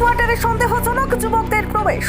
কোয়ার্টারে সন্দেহজনক যুবকদের প্রবেশ।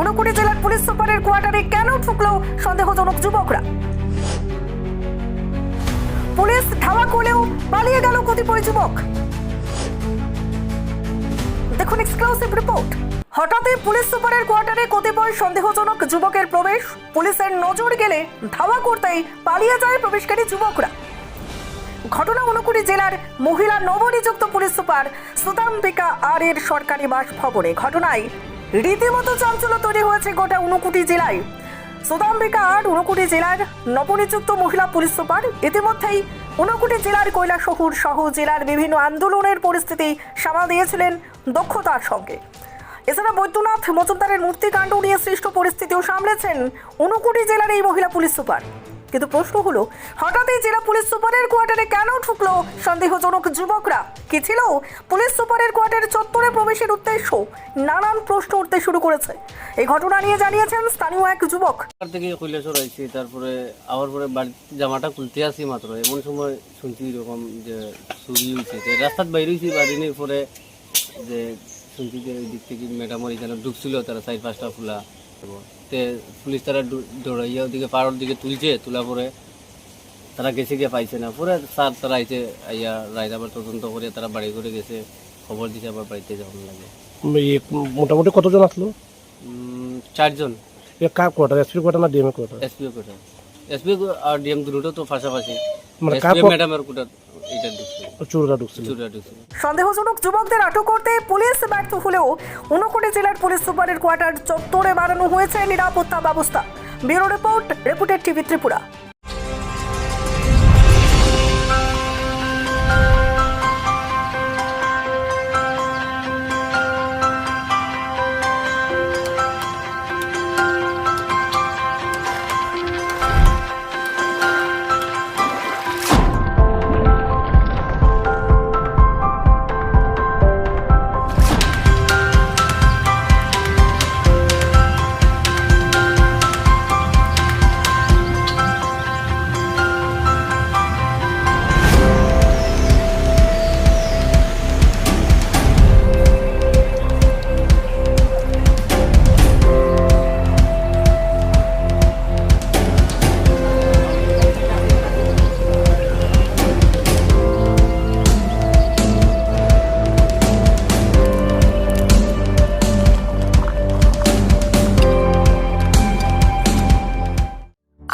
ঊনকুড়ি জেলার পুলিশ সুপারের কোয়ার্টারে কেন ঢুকলো সন্দেহজনক যুবকরা? পুলিশ ধাওয়া করলেও পালিয়ে গেল কতিপয় যুবক। দেখুন এক্সক্লুসিভ রিপোর্ট হঠাৎই পুলিশ সুপারের কোয়ার্টারে কতিপয় সন্দেহজনক যুবকের প্রবেশ। পুলিশের নজর গেলে ধাওয়া করতেই পালিয়ে যায় প্রবেশকারী যুবকরা। ঘটনা ঊনকুড়ি জেলার মহিলা নবনিযুক্ত পুলিশ সুপার সুদাম্বিকা আর এর সরকারি বাসভবনে ঘটনায় রীতিমতো চাঞ্চল্য তৈরি হয়েছে গোটা ঊনকুড়ি জেলায়। সুদাম্বিকা আর ঊনকুড়ি জেলার নবনিযুক্ত মহিলা পুলিশ সুপার ইতিমধ্যেই ঊনকুড়ি জেলার কৈলাসহর সহ জেলার বিভিন্ন আন্দোলনের পরিস্থিতি সামাল দিয়েছিলেন দক্ষতার সঙ্গে। এছাড়া বৈদ্যনাথ মজুমদারের মূর্তিকাণ্ড নিয়ে সৃষ্ট পরিস্থিতিও সামলেছেন ঊনকুড়ি জেলার এই মহিলা পুলিশ সুপার। কিন্তু প্রশ্ন হলো, হঠাৎই জেলা পুলিশ সুপারের কোয়ার্টারে কেন ঢুকলো? সন্দেহজনক যুবকরা কি ছিল? পুলিশ সুপারের কোয়ার্টারে চত্বরে প্রবেশের উদ্দেশ্য? নানান প্রশ্ন উঠতে শুরু করেছে। এই ঘটনা নিয়ে জানিয়েছেন স্থানীয় এক যুবক। থেকে কৈলাসর আইছি তারপরে আবার পরে জামাটা খুলতে আসি মাত্র। এমন সময় শুনছি এরকম যে চুরি হয়েছে যে রাস্তাত বাইরে হয়েছি বাড়ির পরে যে শুনছি যে ওই দিক থেকে ম্যাডামর এখানে ঢুকছিল, তারা চার পাঁচটা ফুলা। তে পুলিশ তারা দৌড়াইয়া ওদিকে পাড়ার দিকে তুলছে তোলা পরে তারা গেছে গিয়ে পাইছে না। পরে স্যার তারা আইছে আইয়া রাইত আবার তদন্ত করে তারা বাড়ি করে গেছে খবর দিছে আবার বাড়িতে যাওয়ার লাগে। মোটামুটি কতজন আসলো? চারজন। কোয়ার্টার এসপি কোয়ার্টার না ডিএমএ কোয়ার্টার? এসপি কোটা এসপি আর ডিএম দুটো তো পাশাপাশি। মানে ম্যাডামের কোটা সন্দেহজনক যুবকদের আটক করতে পুলিশ ব্যর্থ হলেও ঊনকোটি জেলার পুলিশ সুপারের কোয়ার্টার চত্বরে বাড়ানো হয়েছে নিরাপত্তা ব্যবস্থা। Bureau report reputed TV Tripura.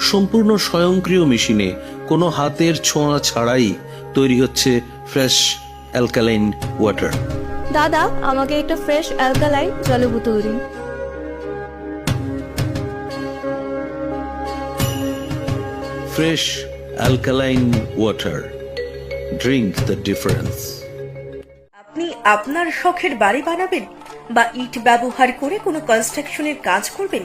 সম্পূর্ণ স্বয়ংক্রিয় মেশিনে কোনো হাতের ছোঁয়া ছাড়াই তৈরি হচ্ছে ফ্রেশ অ্যালকালাইন ওয়াটার। দাদা আমাকে একটা ফ্রেশ অ্যালকালাইন জলের বোতল দিন fresh alkaline water. Drink the difference. আপনি আপনার শখের বাড়ি বানাবেন বা ইট ব্যবহার করে কোনো কনস্ট্রাকশনের কাজ করবেন?